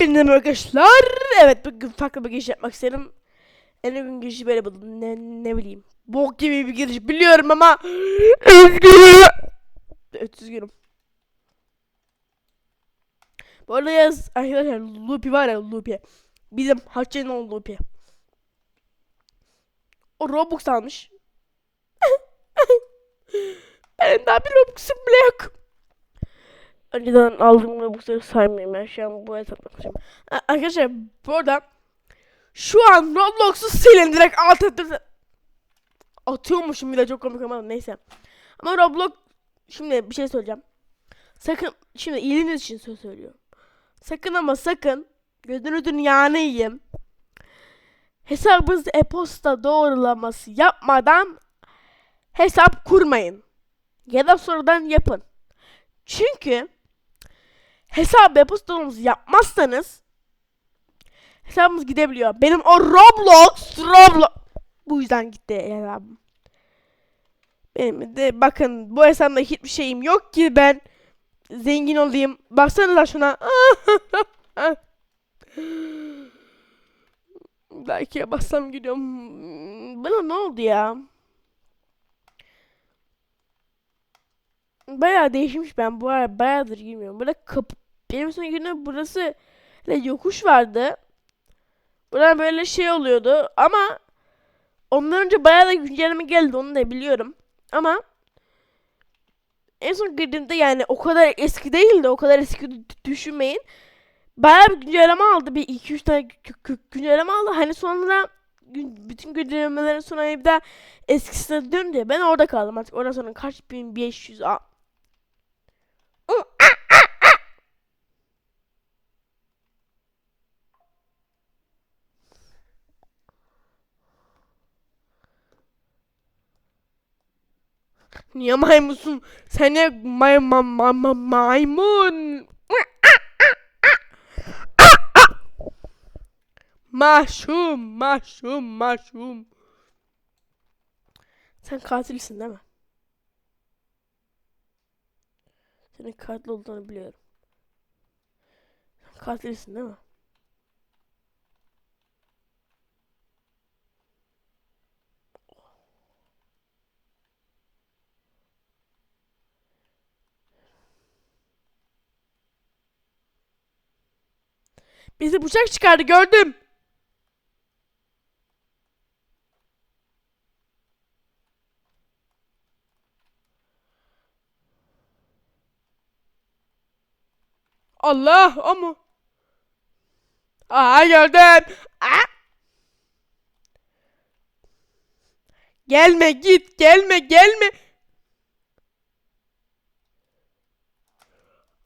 Benim arkadaşlar. Evet bugün farklı bir giriş yapmak istedim. En uygun girişi böyle buldum. Ne, ne bileyim. Bok gibi bir giriş biliyorum ama. Üzgünüm. Evet üzgünüm. Bu arada yaz arkadaşlar Lupi var ya Lupi. Bizim Hacı'nın oğlu Lupi. O Robux almış. Benim daha bir Robux'um bile yok. Önceden aldığım Robux'ları saymayayım ben şu an bu hesapla. A- Arkadaşlar bu arada şu an Roblox'u silin direkt alt ettirse atıyormuşum bir de çok komik ama neyse. Ama Roblox şimdi bir şey söyleyeceğim. Sakın şimdi iyiliğiniz için söz söylüyorum. Sakın ama sakın gözünüzün yağını yiyin. Hesabınızı e-posta doğrulaması yapmadan hesap kurmayın. Ya da sonradan yapın. Çünkü hesap e-postamızı yapmazsanız hesabımız gidebiliyor. Benim o Roblox, Roblox bu yüzden gitti hesabım. Benim de bakın bu hesapta hiçbir şeyim yok ki ben zengin olayım. Baksanıza şuna. Belki bassam gidiyorum. Bana ne oldu ya? Bayağı değişmiş ben bu ara bayağıdır girmiyorum. Burada kapı benim son günüm burası böyle yokuş vardı. Buradan böyle şey oluyordu ama ondan önce bayağı da güncelleme geldi onu da biliyorum. Ama en son girdiğimde yani o kadar eski değildi. O kadar eski dü- düşünmeyin. Bayağı bir güncelleme aldı. Bir 2-3 tane gü- gü- güncelleme aldı. Hani sonra bütün güncellemelerin sonra hani bir daha eskisine döndü. Ben orada kaldım artık. Oradan sonra kaç bin 500 a- Niye maymunsun? Sen ne may ma ma ma maymun? Maşum, maşum, maşum. Sen katilsin değil mi? Senin katil olduğunu biliyorum. Sen katilsin değil mi? Bizi bıçak çıkardı gördüm. Allah o mu? Aa gördüm. Aa! Gelme git gelme gelme.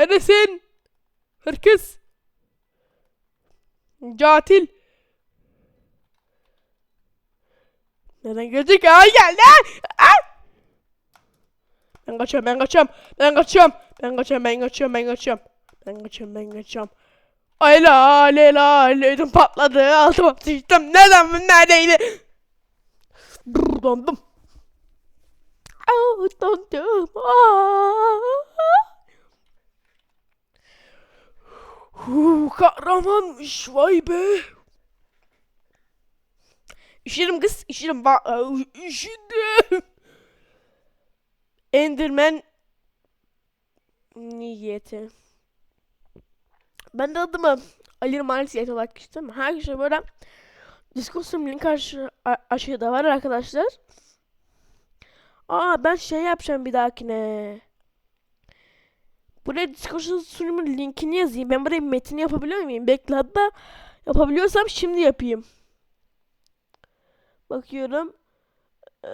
Neredesin? Hırkız. Catil. Neden gelecek? Ay geldi. Ben kaçıyorum, ben kaçıyorum. Ben kaçıyorum. Ben kaçıyorum, ben kaçıyorum, ben kaçıyorum. Ben kaçıyorum, ben kaçıyorum. Ay la la la ödüm patladı. Altıma sıçtım. Neden neredeydi? Brr, dondum. Aa, dondum. Aa. Huu, kahramanmış vay be. Üşüdüm kız, üşüdüm. Ba üşüdüm. Enderman niyeti. Ben de adımı Ali Maalesef olarak geçtim. Her şey böyle Discord aşı a- aşağıda var arkadaşlar. Aa ben şey yapacağım bir dahakine. Buraya Discord sunumu linkini yazayım. Ben buraya metin yapabiliyor muyum? Bekle hatta yapabiliyorsam şimdi yapayım. Bakıyorum. Ee,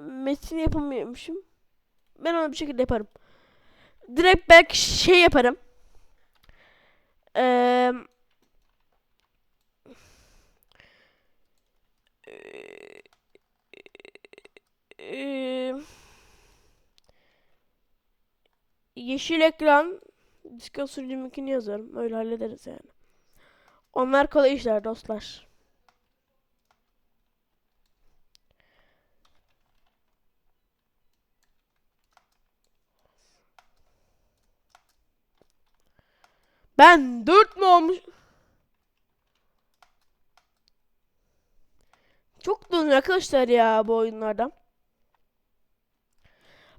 metin yapamıyormuşum. Ben onu bir şekilde yaparım. Direkt belki şey yaparım. Eee yeşil ekran Disco sürümünkini yazarım. Öyle hallederiz yani. Onlar kolay işler dostlar. Ben dört mü olmuş? Çok donuyor arkadaşlar ya bu oyunlardan.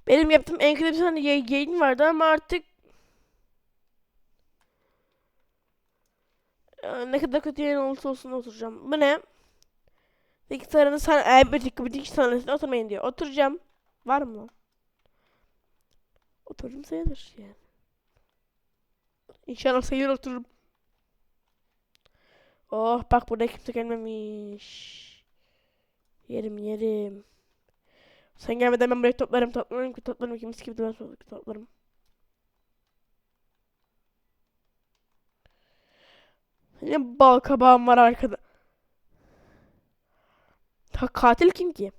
Benim yaptığım en kötü bir tane yay- yayın vardı ama artık Ee, ne kadar kötü yayın olursa olsun oturacağım. Bu ne? Tane sen eğer bir iki tanesine oturmayın diyor. Oturacağım. Var mı lan? Oturdum sayılır yani. İnşallah sayılır otururum. Oh bak burada kimse gelmemiş. Yerim yerim. Sen gelmeden ben burayı toplarım toplarım ki toplarım ki mis gibi de toplarım. Yine bal kabağım var arkada. Ha, katil kim ki?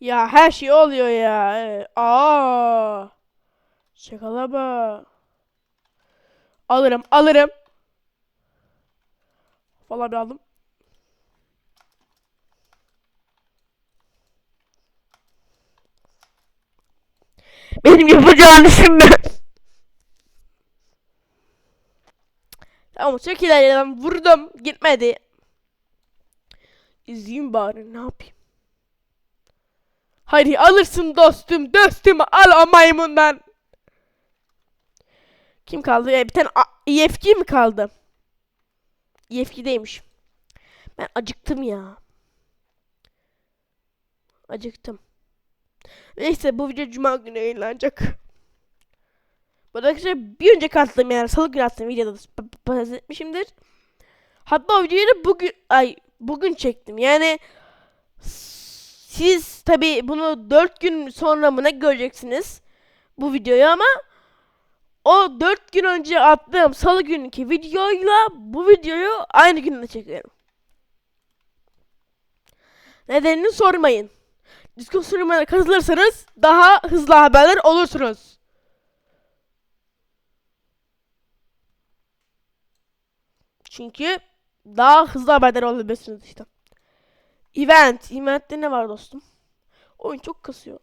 Ya her şey oluyor ya. Evet. Aa. Şakalama. Alırım, alırım. Vallahi bir aldım. Benim yapacağını düşünme. Tamam çok ilerledim. Vurdum. Gitmedi. İzleyeyim bari ne yapayım. Hadi alırsın dostum. Dostum al o maymundan. Kim kaldı? Ee, bir tane EFG mi kaldı? EFG'deymiş. Ben acıktım ya. Acıktım. Neyse bu video cuma günü yayınlanacak. Bu arkadaşlar bir önceki attığım yani salı günü attığım videoda bahsetmişimdir. Hatta o videoyu bugün ay bugün çektim. Yani siz tabi bunu 4 gün sonra mı ne göreceksiniz bu videoyu ama o 4 gün önce attığım salı günkü videoyla bu videoyu aynı günde çekiyorum. Nedenini sormayın. Discord sürümlerine katılırsanız daha hızlı haberler olursunuz. Çünkü daha hızlı haberdar olabilirsiniz işte. Event. Event'te ne var dostum? Oyun çok kasıyor.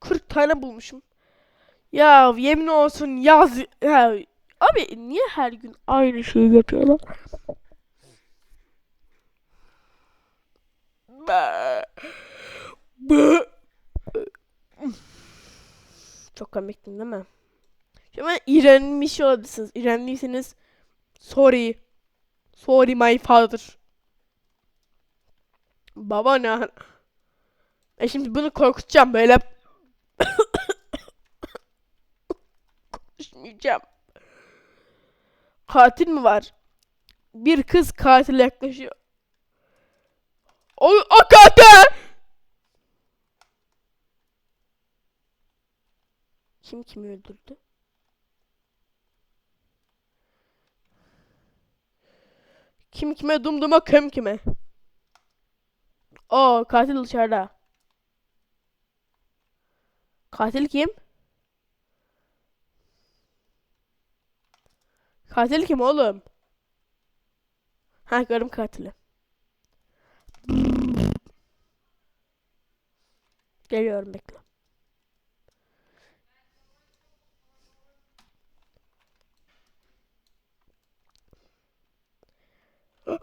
40 tane bulmuşum. Ya yemin olsun yaz... Ya, abi niye her gün aynı şeyi yapıyorlar? Çok komiktin değil mi? Şu an iğrenmiş olabilirsiniz. İğrendiyseniz sorry. Sorry my father. Baba ne? E şimdi bunu korkutacağım böyle. Konuşmayacağım. Katil mi var? Bir kız katile yaklaşıyor. O, o katil! Kim kimi öldürdü? Kim kime dumduma kim kime? O katil dışarıda. Katil kim? Katil kim oğlum? Ha gördüm katili. Geliyorum bekle.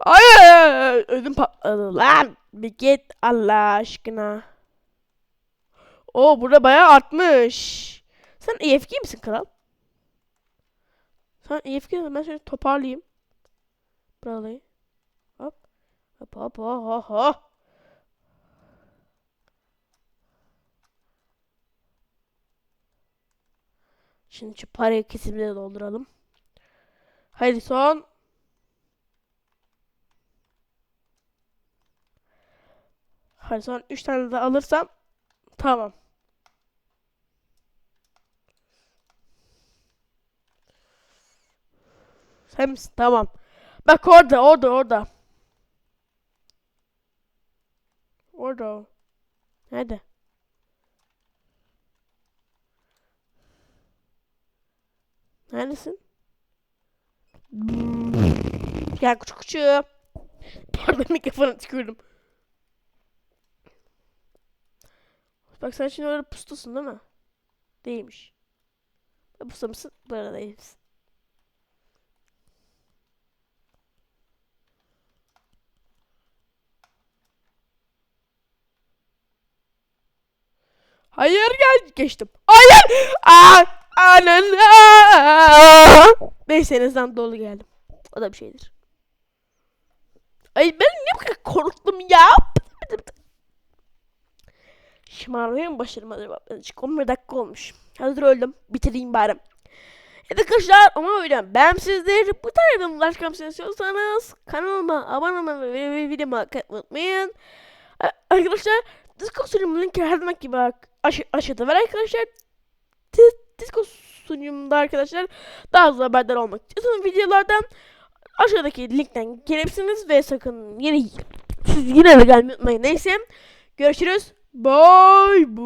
Ay, ay, ödüm patladı lan. Bir git Allah aşkına. O burada bayağı artmış. Sen EFG misin kral? Sen EFG misin? Ben seni toparlayayım. Buralayı. Hop. Hop hop hop hop Şimdi şu para kesimini dolduralım. Hadi son. Hadi son 3 tane de alırsam tamam. Sen misin? Tamam. Bak orada, orada, orada. Orada. Nerede? Neredesin? Gel küçük küçük. Pardon mikrofona tükürdüm. Bak sen şimdi orada pustusun değil mi? Değilmiş. Pusta mısın? Burada değilsin. Hayır gel geçtim. Hayır. Aa, anan. aa. Neyse en azından dolu geldim. O da bir şeydir. Ay ben niye bu kadar korktum ya? Şımarmaya mı başladım acaba? Azıcık 11 dakika olmuş. Hazır öldüm. Bitireyim bari. Evet arkadaşlar ama öyle ben sizler bu tarz çıkarmamı istiyorsanız kanalıma abone olmayı ve, atmayı unutmayın. Arkadaşlar Discord linki her zaman gibi aşağıda var arkadaşlar. Dis Discord sunucumda arkadaşlar daha hızlı haberdar olmak istiyorsanız videolardan aşağıdaki linkten gelebilirsiniz ve sakın yine siz yine de gelmeyi unutmayın. Neyse görüşürüz. Bye bye.